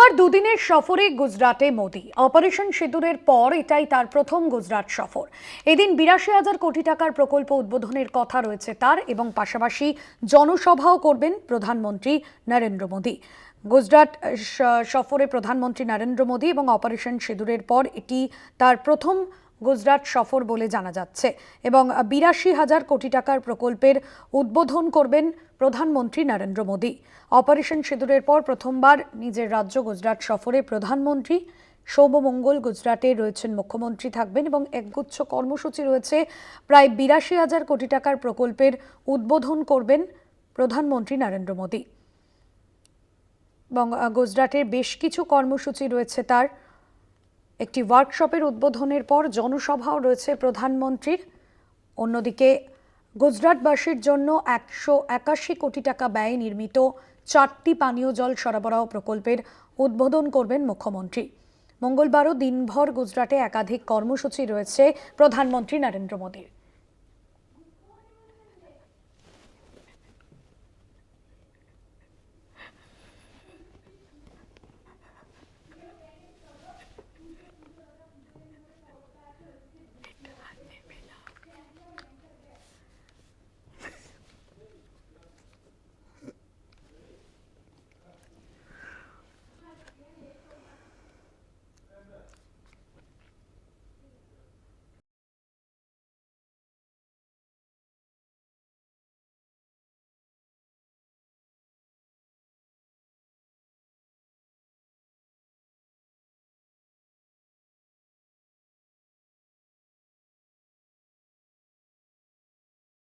সোমবার দুদিনের সফরে গুজরাটে মোদি। অপারেশন সিঁদুরের পর এটাই তার প্রথম গুজরাট সফর। এদিন বিরাশি হাজার কোটি টাকার প্রকল্প উদ্বোধনের কথা রয়েছে তার এবং পাশাপাশি জনসভাও করবেন প্রধানমন্ত্রী নরেন্দ্র মোদী। গুজরাট সফরে প্রধানমন্ত্রী নরেন্দ্র মোদী এবং অপারেশন সিঁদুরের পর এটি তার প্রথম গুজরাট সফর বলে জানা যাচ্ছে এবং বিরাশি হাজার কোটি টাকার প্রকল্পের উদ্বোধন করবেন প্রধানমন্ত্রী নরেন্দ্র মোদী। অপারেশন সিঁদুরের পর প্রথমবার নিজের রাজ্য গুজরাট সফরে প্রধানমন্ত্রী সৌমঙ্গল গুজরাটে রয়েছেন মুখ্যমন্ত্রী থাকবেন এবং একগুচ্ছ কর্মসূচি রয়েছে। প্রায় বিরাশি হাজার কোটি টাকার প্রকল্পের উদ্বোধন করবেন প্রধানমন্ত্রী নরেন্দ্র মোদী। এবং গুজরাটের বেশ কিছু কর্মসূচি রয়েছে তার। একটি ওয়ার্কশপের উদ্বোধনের পর জনসভাও রয়েছে প্রধানমন্ত্রীর। অন্যদিকে গুজরাটবাসীর জন্য একশো একাশি কোটি টাকা ব্যয়ে নির্মিত চারটি পানীয় জল সরবরাহ প্রকল্পের উদ্বোধন করবেন মুখ্যমন্ত্রী। মঙ্গলবারও দিনভর গুজরাটে একাধিক কর্মসূচি রয়েছে প্রধানমন্ত্রী নরেন্দ্র মোদীর।